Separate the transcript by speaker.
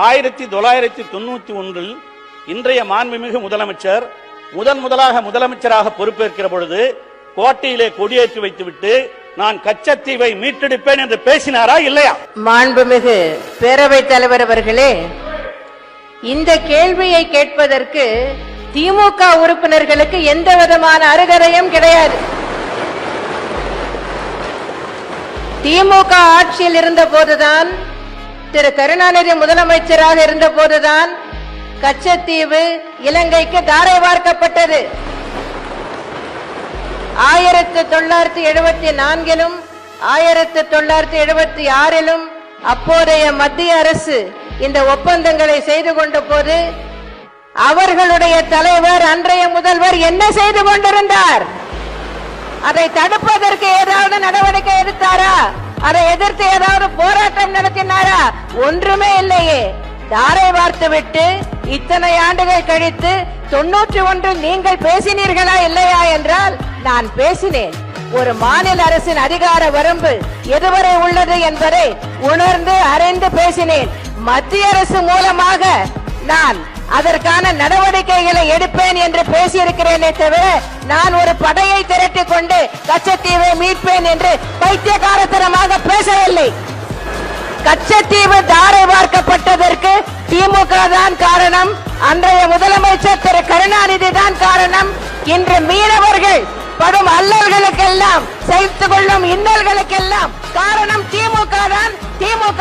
Speaker 1: ஆயிரத்தி தொள்ளாயிரத்தி தொண்ணூத்தி ஒன்றில் இன்றைய மாண்புமிகு முதலமைச்சர் முதன் முதலாக முதலமைச்சராக பொறுப்பேற்கிற பொழுது கோட்டையிலே கொடியேற்றி வைத்துவிட்டு நான் கச்சத்தீவை மீட்டெடுப்பேன் என்று பேசினாரா இல்லையா?
Speaker 2: மாண்புமிகு பேரவைத் தலைவர் அவர்களே இந்த கேள்வியை கேட்பதற்கு திமுக உறுப்பினர்களுக்கு எந்த விதமான அருகதையும் கிடையாது. திமுக ஆட்சியில் இருந்த போதுதான் திரு கருணாநிதி முதலமைச்சராக இருந்த போதுதான் கச்சத்தீவு இலங்கைக்கு தாரை வார்க்கப்பட்டது. ஆயிரத்தி தொள்ளாயிரத்தி எழுபத்தி நான்கிலும் ஆயிரத்தி தொள்ளாயிரத்தி எழுபத்தி ஆறிலும் அப்போதைய மத்திய அரசு இந்த ஒப்பந்தங்களை செய்து கொண்ட போது அவர்களுடைய தலைவர் அன்றைய முதல்வர் என்ன செய்து கொண்டிருந்தார்? அதை தடுப்பதற்கு ஏதாவது நடவடிக்கை அதை எதிர்த்து ஏதாவது போராட்டம் நடத்தினாரா? ஒன்றுமே இல்லையே. தாரை வார்த்து விட்டு இத்தனை ஆண்டுகள் கழித்து தொன்னூற்றி ஒன்று நீங்கள் பேசினீர்களா இல்லையா என்றால் நான் பேசினேன். ஒரு மாநில அரசின் அதிகார வரம்பு எதுவரை உள்ளது என்பதை உணர்ந்து அறிந்து பேசினேன். மத்திய அரசு மூலமாக நான் அதற்கான நடவடிக்கைகளை எடுப்பேன் என்று பேசியிருக்கிறேனே தவிர நான் ஒரு படையை திரட்டிக் கொண்டு கச்சத்தீவை மீட்பேன் என்று பைத்தியகாரத்தனமாக பேசவில்லை. கச்சத்தீவு தாரை பார்க்கப்பட்டதற்கு திமுக தான் காரணம். அன்றைய முதலமைச்சர் திரு கருணாநிதி தான் காரணம். இன்று மீனவர்கள் படும் அல்லல்களுக்கெல்லாம் சேர்த்துக் கொள்ளும் இன்னல்களுக்கெல்லாம் காரணம் திமுக தான். திமுக